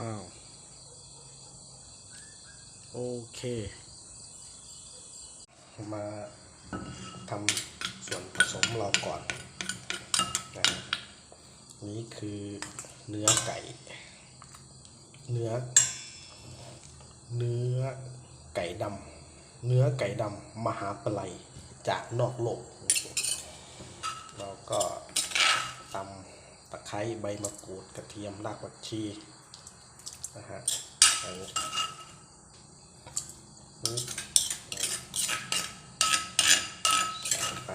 อ้าวโอเค มาทำส่วนผสมเราก่อนนะฮะนี่คือเนื้อไก่ เนื้อ เนื้อไก่ดำเนื้อไก่ดำมหาปลัยจากนอกโลก เราก็ตำตะไคร้ใบมะกรูดกระเทียมรากผักชี นะฮะใส่ปึ๊บใส่ไป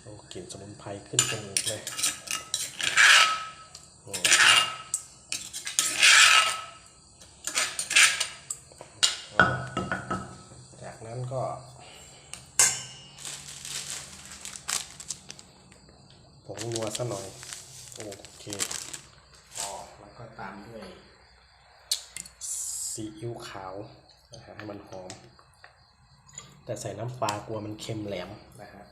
โอ้กลิ่นสมุนไพรขึ้นจมูกเลยโอ้จากนั้นก็ผงนัวซะหน่อย โอเคพอแล้วก็ตามด้วย ซีอิ๊วขาวนะฮะให้มันหอม แต่ใส่น้ำปลากลัวมันเค็มแหลมนะฮะ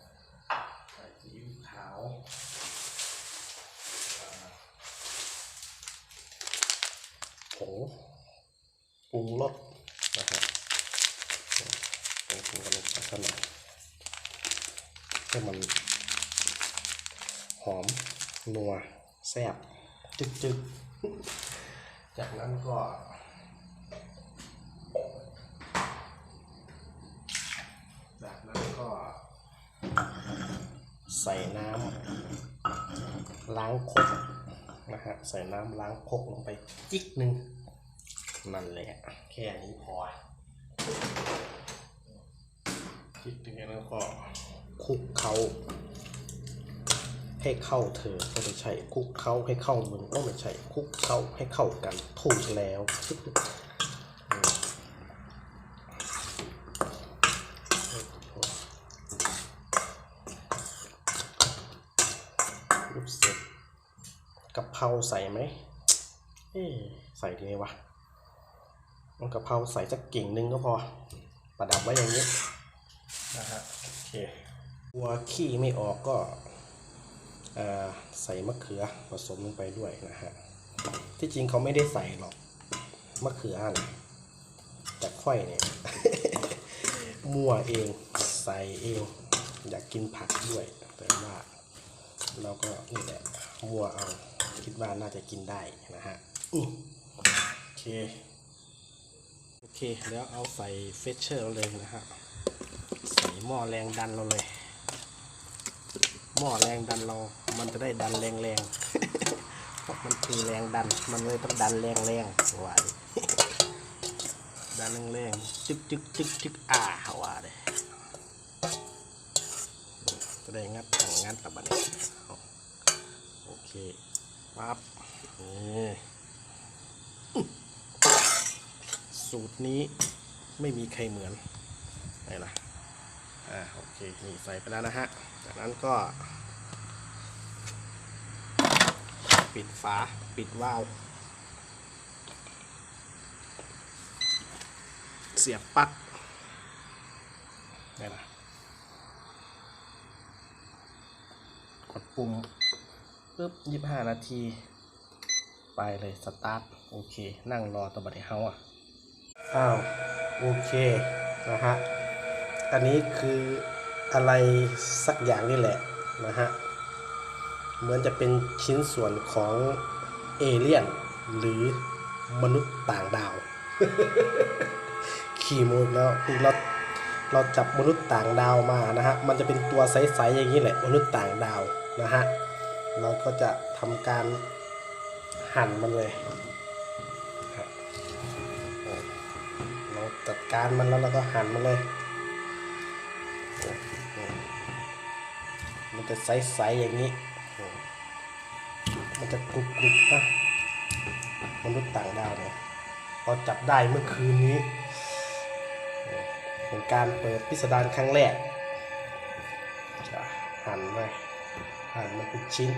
ใส่ซีอิ๊วขาวอ่าผงปรุงรสนะฮะปรุงปรุงกันลงไปสักหน่อยให้มันหอมนัวแซ่บจึกจึกจากนั้นก็างคกนะฮะใส่น้ำล้างคกลงไปจิกหนึ่งนั่นแหละแค่นี้พอจิกหนึ่งแล้วก็คุกเขาให้เข้าเธอก็ไม่ใช่คุกเขาให้เข้ามึงก็ไม่ใช่คุกเขาให้เข้ากันถูกแล้วอืมรูปเสร็จกะเพ ราใส่ไหมเอ๊ะใส่ดีไหมวะมันกะเพราใส่สักกิ่งหนึงก็พอ ประดับไว้อย่างนี้นะฮะโอเคกลัวขี้ไม่ออกก็เอ่อใส่มะเขือผสมลงไปด้วยนะฮะ ที่จริงเขาไม่ได้ใส่หรอกมะเขือนะแต่ค่อยเนี่ยมั่วเองใส่เอง อยากกินผักด้วย แต่ว่าเราก็นี่แหละมั่วเอา คิดว่าน่าจะกินได้นะฮะอืมโอเคโอเคแล้วเอาใส่เฟชเชอร์เลยนะฮะใส่หม้อแรงดันเราเลย หม้อแรงดันเรา มันจะได้ดันแรงๆเพราะมันคือแรงดันมันเลยต้องดันแรงๆว่าดิดันแรงๆจึกจึกจึกจึกอ่าว่าเลยจะได้งัดถังงัดตะบันเอาโอเค ปั๊บนี่อื้อสูตรนี้ไม่มีใครเหมือนไหนล่ะอ่าโอเคนี่ใส่ไปแล้วนะฮะ จากนั้นก็ ปิดฝาปิดวาล์วเสียบปลั๊กนี่นะกดปุ่ม ปึ๊บยี่ห้านาที ไปเลยสตาร์ทโอเค นั่งรอตัวบัตรเฮาอะอ้าวโอเคนะฮะอันนี้คืออะไรสักอย่างนี่แหละนะฮะเหมือนจะเป็นชิ้นส่วนของเอเลี่ยน หรือมนุษย์ต่างดาว ขี่มูกแล้วคือเราเราจับมนุษย์ต่างดาวมานะฮะมันจะเป็นตัวใสๆอย่างนี้แหละมนุษย์ต่างดาวนะฮะ เราก็จะทำการหั่นมันเลยเราจัดการมันแล้วเราก็หั่นมันเลย มันจะใสๆอย่างนี้ มันจะกรุบกรุบๆนะมนุษย์ต่างดาวเนี่ยเราจับได้เมื่อคืนนี้ เป็นการเปิดพิสดารครั้งแรก จะหั่นไป หั่นมันเป็นชิ้น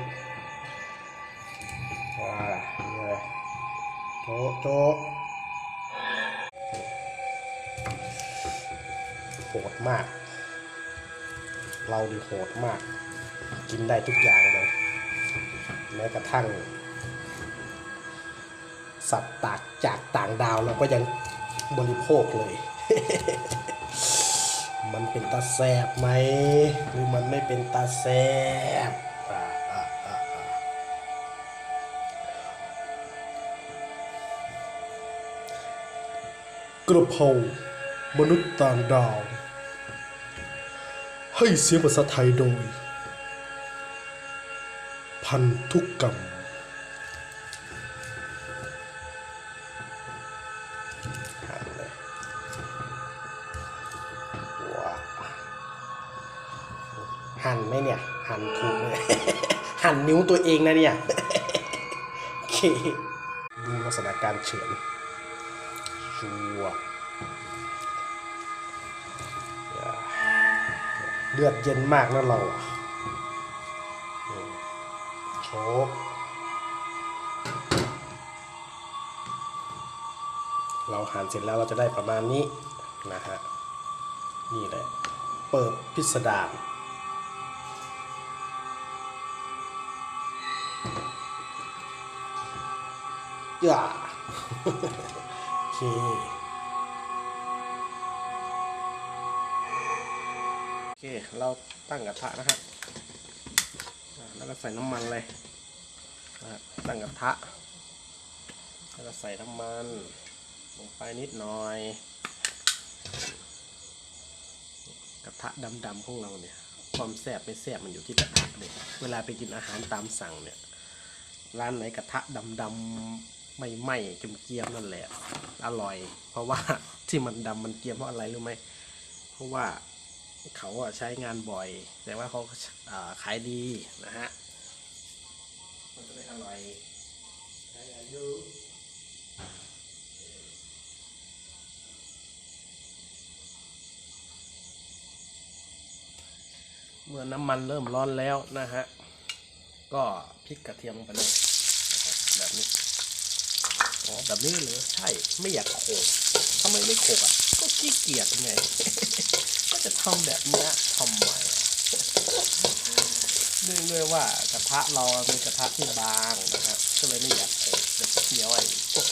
ว้านี่เลยโจะโจะโหดมาก เราดีโหดมาก กินได้ทุกอย่างเลย แม้กระทั่ง สัตว์ตากจากต่างดาวเราก็ยังบริโภคเลย มันเป็นตาแซบไหม หรือมันไม่เป็นตาแซบกระเพรามนุษย์ต่างดาว ให้เสียงภาษาไทยโดย พันธุกกรรม ตัวเองนะเนี่ยโอเคดูลักษณะการเฉือนชัวเลือดเย็นมากนะเราโชกเราหั่นเสร็จแล้วเราจะได้ประมาณนี้นะฮะนี่แหละเปิดพิสดาร ย่าโอเคโอเค เราตั้งกระทะนะฮะอ่าแล้วก็ใส่น้ำมันเลยนะตั้งกระทะ แล้วก็ใส่น้ำมัน ลงไปนิดหน่อย กระทะดำๆของเราเนี่ยความแซ่บไม่แซ่บมันอยู่ที่กระทะเลยเวลาไปกินอาหารตามสั่งเนี่ย ร้านไหนกระทะดำๆ ไม่ไหม้เกียมๆนั่นแหละ อร่อย เพราะว่าที่มันดำมันเกียมเพราะอะไรรู้ไหมเพราะว่าเขาอะใช้งานบ่อย แต่ว่าเขาอ่าขายดีนะฮะมันก็เลยอร่อยใช้อายุเมื่อน้ำมันเริ่มร้อนแล้วนะฮะ ก็พริกกระเทียมลงไปเลยแบบนี้ อ๋อแบบนี้เลยใช่ไม่อยากโขกทำไมไม่โขกอะ ก็ขี้เกียจไง ก็จะทำแบบเนี้ยทำไมเนื่องด้วยว่ากระทะเราเป็นกระทะที่บางนะฮะก็เลยไม่อยากโขกเดี๋ยวเคี้ยวไอ้พวก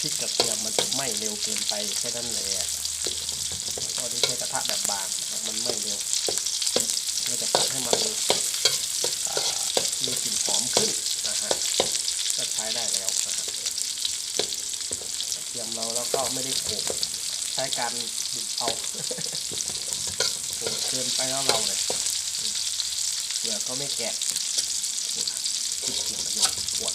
พริกกระเทียมมันจะไหม้เร็วเกินไปแค่นั้นเลยตอนนี้ใช้กระทะแบบบางมันไหม้เร็วเราจะผัดให้มันมีกลิ่นหอมขึ้นนะฮะก็ใช้ได้แล้วนะ เทียมเราแล้วก็ไม่ได้โขลกใช้การบุกเอาโขลกเกินไปแล้วเราเลยเดี๋ยวก็ไม่แกะปวดติดเสียงประโยชน์ปวด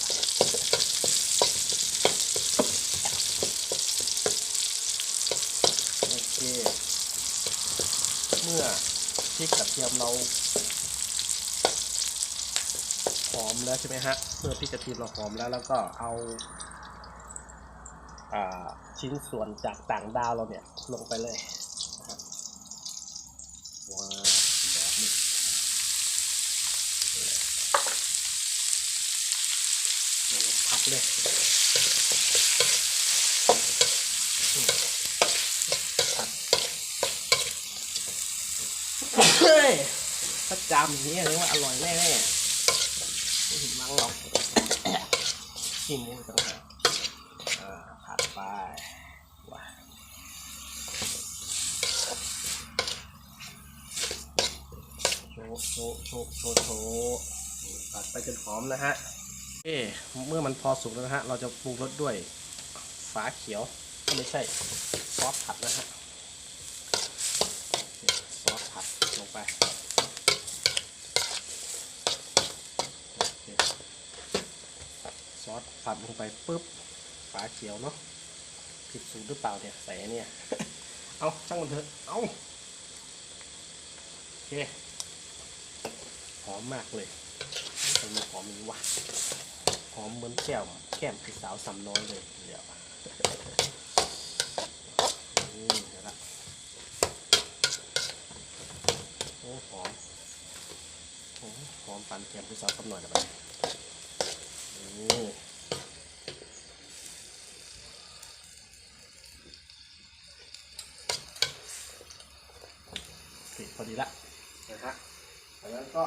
โอเค เมื่อพริกกระเทียมเราหอมแล้วใช่ไหมฮะ เมื่อพริกกระเทียมเราหอมแล้วแล้วก็เอา ชิ้นส่วนจากต่างดาวเราเนี่ยลงไปเลยว้าวแบบนี้พับเลยเฮ้ยถ้าจำอย่างนี้เรียกว่าอร่อยแน่ๆไม่ผิดหวังหรอกกินนี่ต่างหาก ไปว้าโชว์โชว์โชว์โชว์โชว์ผัดไปจนหอมนะฮะเอ๊เมื่อมันพอสุกแล้วนะฮะ เราจะปรุงรสด้วยฝาเขียวก็ไม่ใช่ซอสผัดนะฮะซอสผัดลงไปซอสผัดลงไปปุ๊บฝาเขียวเนาะ ผิดสูตรหรือเปล่าเนี่ยใส่อันเนี่ย เอาช่างมันเถอะ เอาโอเค หอมมากเลยมันมีหอมมีวะ หอมเหมือนแก้ม แก้มพี่สาวสำน้อยเลย เดี๋ยวนี่เดี๋ยวละโอ้หอมโอ้หอมปันแก้มพี่สาวสำน้อยนะไปนี่โอเคพอดีละนะฮะแล้วก็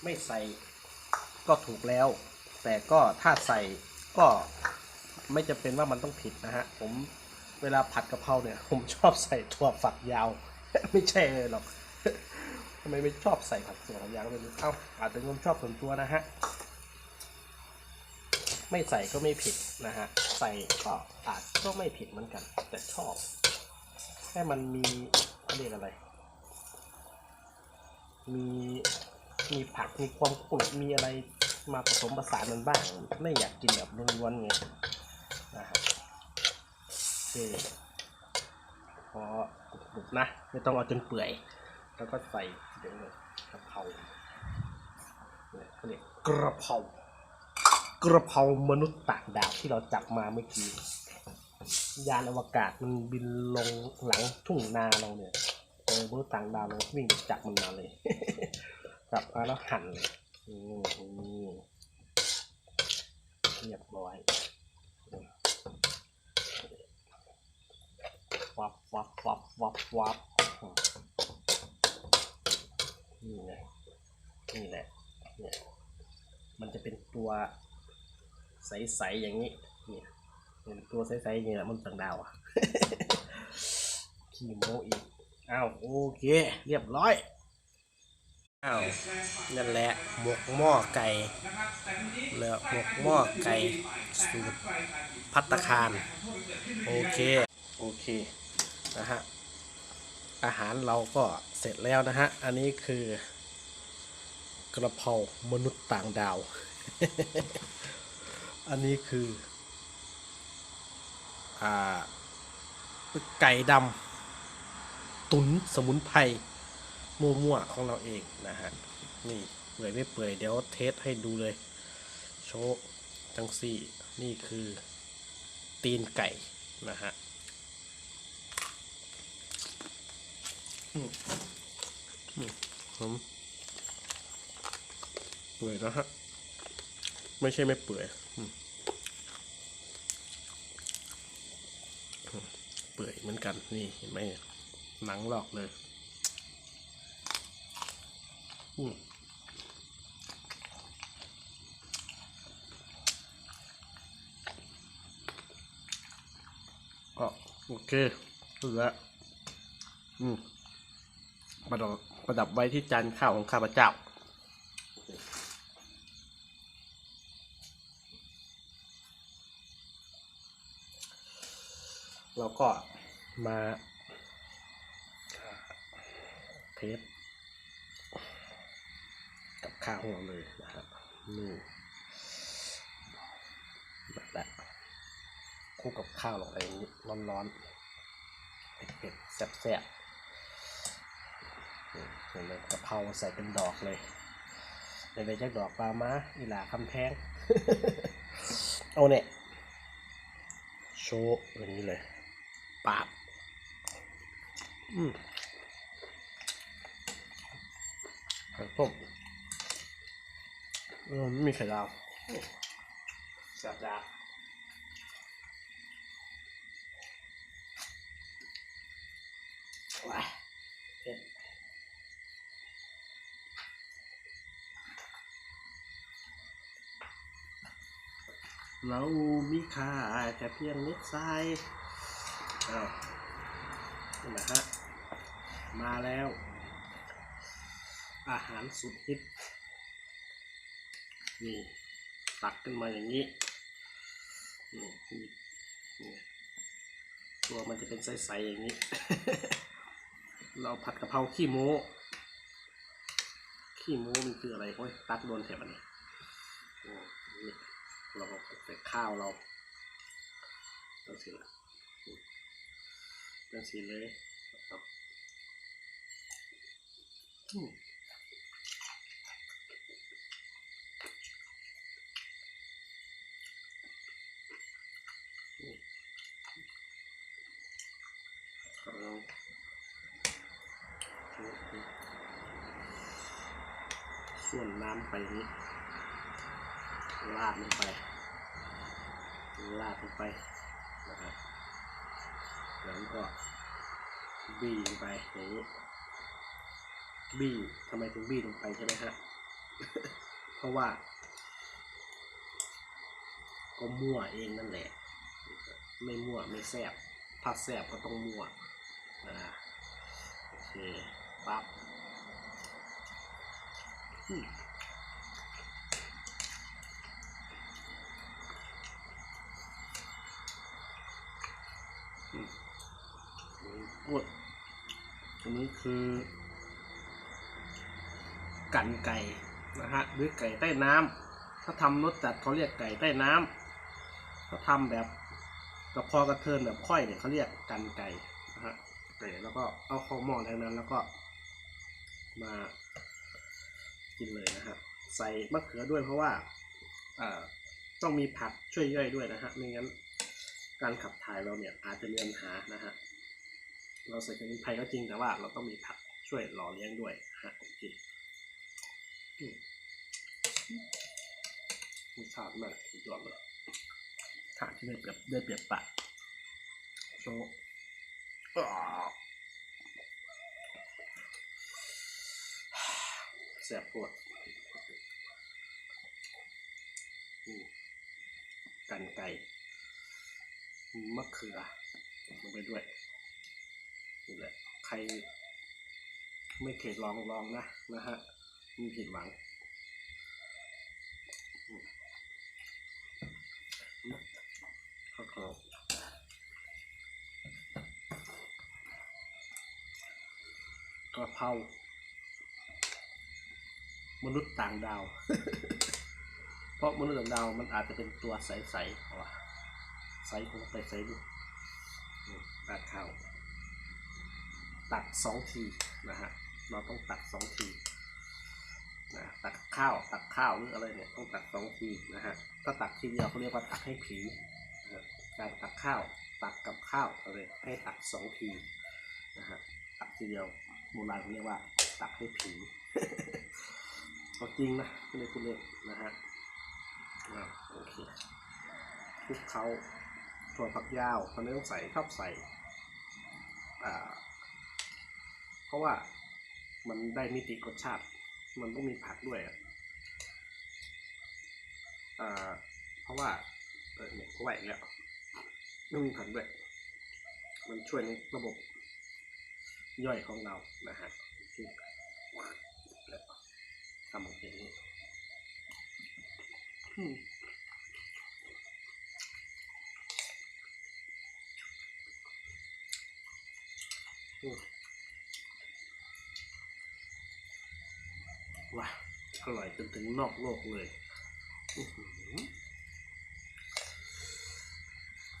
โไม่ใส่ก็ถูกแล้ว แต่ก็ถ้าใส่ก็ไม่จำเป็นว่ามันต้องผิดนะฮะ ผมเวลาผัดกะเพราเนี่ย ผมชอบใส่ถั่วฝักยาว ไม่ใช่เลยหรอกทำไมไม่ชอบใส่ผัดถั่วฝักยาวก็ไม่รู้เอ้าอาจจะความชอบส่วนตัวนะฮะ ไม่ใส่ก็ไม่ผิดนะฮะ ใส่ก็อาจก็ไม่ผิดเหมือนกัน แต่ชอบ แค่มันมีเขาเรียกอะไร มีมีผักมีความกรุบมีอะไรมาผสมผสานมันบ้าง ไม่อยากกินแบบล้วนๆไงนะครับโอเคพอกรุบๆนะ ไม่ต้องเอาจนเปื่อย แล้วก็ใส่เดี๋ยวเลยกระเพราเนี่ยเขาเรียกกระเพรา กระเพรามนุษย์ต่างดาวที่เราจับมาเมื่อกี้ยานอวกาศมันบินลงหลังทุ่งนาเราเนี่ยเออมนุษย์ต่างดาวเราวิ่งจับมันมาเลยจับมาแล้วหั่นเลยเรียบร้อยวับวับวับวับวับนี่ไงนี่แหละเนี่ยมันจะเป็นตัว ใสๆอย่างนี้เนี่ยตัวใสๆอย่างนี้แหละมันต่างดาวอะขี้โมอีกอ้าวโอเค เรียบร้อยอ้าวนั่นแหละหมกหม้อไก่เหลือหมกหม้อไก่สูตรพัตคารโอเคโอเคนะฮะอาหารเราก็เสร็จแล้วนะฮะ อันนี้คือกระเพรามนุษย์ต่างดาว อันนี้คืออ่าไก่ดำตุ๋นสมุนไพรมั่วๆของเราเองนะฮะ นี่เปื่อยไม่เปื่อยเดี๋ยวเทสให้ดูเลย โชว์จังซี่ นี่คือตีนไก่นะฮะอืมอืมผมเปื่อยนะฮะ ไม่ใช่ไม่เปื่อยอืมอืม เหมือนกันนี่เห็นไหมหนังหลอกเลยอืมก็โอเคเหลืออืมประดับประดับไว้ที่จานข้าวของข้าพเจ้า แล้วก็ มาเทสกับข้าวของเราเลยนะครับนี่แบบแหละคู่กับข้าวลงไปอย่างนี้ร้อนๆเผ็ดๆแซ่บๆนี่เห็นไหมกะเพราใส่เป็นดอกเลยในใบจากดอกปลามาอีหลาคำแพงเอาเนี่ยโชว์อย่างนี้เลยปาบ ไข่ต้มเออไม่มีไข่ดาวแซ่บจ้าว้ายเผ็ดเรามีค่าแค่เพียงนิดทรายอ้าวนี่นะฮะ มาแล้ว อาหารสุดฮิตนี่ตักขึ้นมาอย่างนี้นี่นี่ตัวมันจะเป็นใสๆอย่างนี้ เราผัดกะเพราขี้โม้ขี้โม้มันคืออะไรโอ้ยตักโดนแถบอันนี้โอ้นี่เราก็ใส่ข้าวเราจังสิละจังสิเลยครับอืม เอา ส่วนน้ำไปนี้ลาดลงไป ลาดลงไปนะครับแล้วก็บีลงไปอย่างนี้ บี้ทำไมถึงบี้ลงไปใช่ไหมฮะ เพราะว่า ก็มั่วเองนั่นแหละ ไม่มั่วไม่แซบถ้าแซบก็ต้องมั่วนะโอเคปั๊บอืมอืมพูดอันนี้คือ กันไก่นะฮะหรือไก่ใต้น้ำถ้าทำรสจัดเขาเรียกไก่ใต้น้ำถ้าทำแบบกระเพอกระเทินแบบค่อยเนี่ยเขาเรียกกันไก่นะฮะไก่แล้วก็เอาเข้าหม้อแล้วนั้นแล้วก็ มากินเลยนะฮะใส่มะเขือด้วยเพราะว่าต้องมีผักช่วยย่อยด้วยนะฮะไม่งั้นการขับถ่ายเราเนี่ยอาจจะมีปัญหานะฮะเราใส่สมุนไพรก็จริงแต่ว่าเราต้องมีผักช่วยหล่อเลี้ยงด้วยฮะโอเค มีชาติมากสุดยอดเลยทานที่ได้เปรียบได้เปรียบปากโชว์อ้าวแสบปวดอืมกันไก่มะเขือลงไปด้วยนี่แหละใครไม่เข็ดลองลองนะนะฮะ ไมีผิดหวังข้าวเขากระเพรามนุษย์ต่างดาว เพราะมนุษย์ต่างดาวมันอาจจะเป็นตัวใสๆเอาว่ะใสผมไปใสดูอืมตักข้าวตักสองทีนะฮะ เราต้องตักสองที นะตักข้าวตักข้าวหรืออะไรเนี่ยต้องตักสองทีนะฮะถ้าตักทีเดียวเขาเรียกว่าตักให้ผีนะการตักข้าวตักกับข้าวอะไรให้ตักสองทีนะฮะตักทีเดียวโบราณเขาเรียกว่าตักให้ผีเอาจริงนะไม่ได้พูดเล่นนะฮะโอเคคลุกเขาถั่วฝักยาวตอนนี้ต้องใส่ชอบใส่เพราะว่ามันได้มิติรสชาติ มันต้องมีผักด้วยอะอ่า เพราะว่าเออเนี่ยไหวแล้วต้องมีผักด้วย มันช่วยในระบบย่อยของเรานะฮะที่แล้วทำอย่างนี้อืมอืม ว้าอร่อยจนถึงนอกโลกเลยอื้อหือ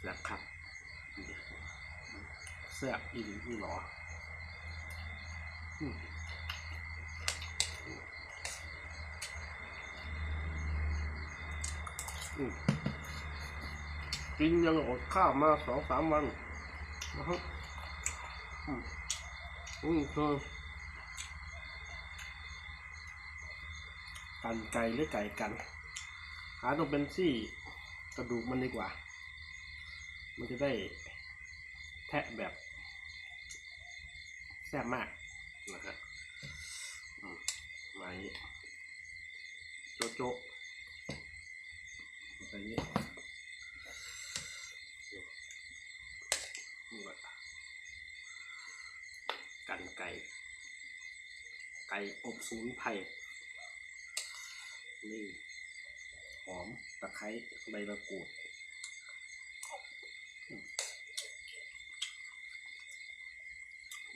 แล้วครับแซ่บอีหลีอีหลออืมอืมกินยังอดข้าวมาสองสามวันนะครับอืมอืมคือ กันไก่หรือไก่กัน หาตรงเป็นซี่กระดูกมันดีกว่า มันจะได้แทะแบบแซ่บมากนะฮะอืมาอย่างนี้โจะโจะแบบนี้นี่แหละกันไก่ ไก่อบสมุนไพร นี่หอมตะไคร้ใบมะกรูด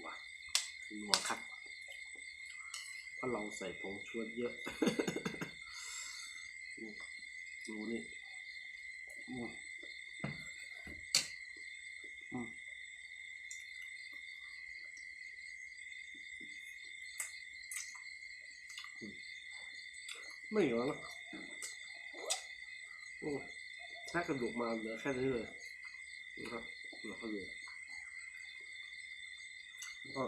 ว้านัวครับเพราะเราใส่ผงชูรสเยอะดูนี่อืมอืม ไม่เหรอนะโอ้ถ้ากระดูกมาเหลือแค่นี้เลยนะครับเหลือแค่นี้แล้วก็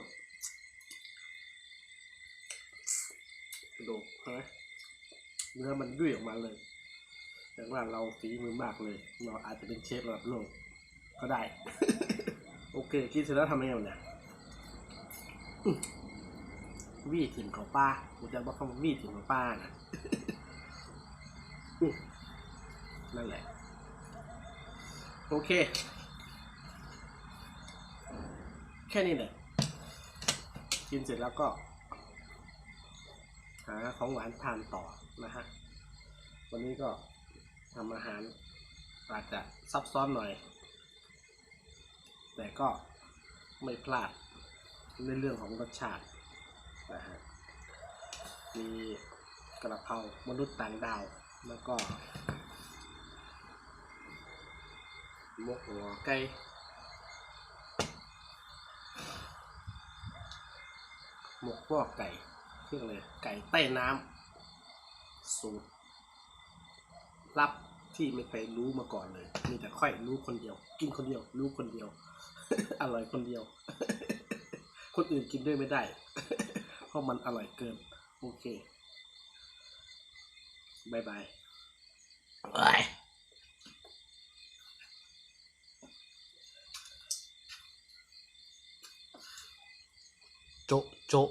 กระดูกใช่ไหมเนื้อมันยุ่ยออกมาเลยแต่ว่าเราฝีมือมากเลย เราอาจจะเป็นเชฟระดับโลกก็ได้ โอเค กินเสร็จแล้วทำยังไงเนี่ย วี่ถิ่มเขาป้ากูจะบอกคำว่าวี่ถิ่มเขาป้านะนั่นแหละ โอเค แค่นี้เลยกินเสร็จแล้วก็ หาของหวานทานต่อนะฮะ วันนี้ก็ทำอาหารอาจจะซับซ้อนหน่อย แต่ก็ไม่พลาดในเรื่องของรสชาติ นะฮะ มีกระเพรามนุษย์ต่างดาว แล้วก็หมกหัวไก่หมกพวกไก่เรียกเลยไก่ใต้น้ำสูตรลับที่ไม่เคยรู้มาก่อนเลย มีแต่ค่อยรู้คนเดียว กินคนเดียว รู้คนเดียว อร่อยคนเดียว คนอื่นกินด้วยไม่ได้ เพราะมันอร่อยเกิน โอเคบายบายโจะโจะ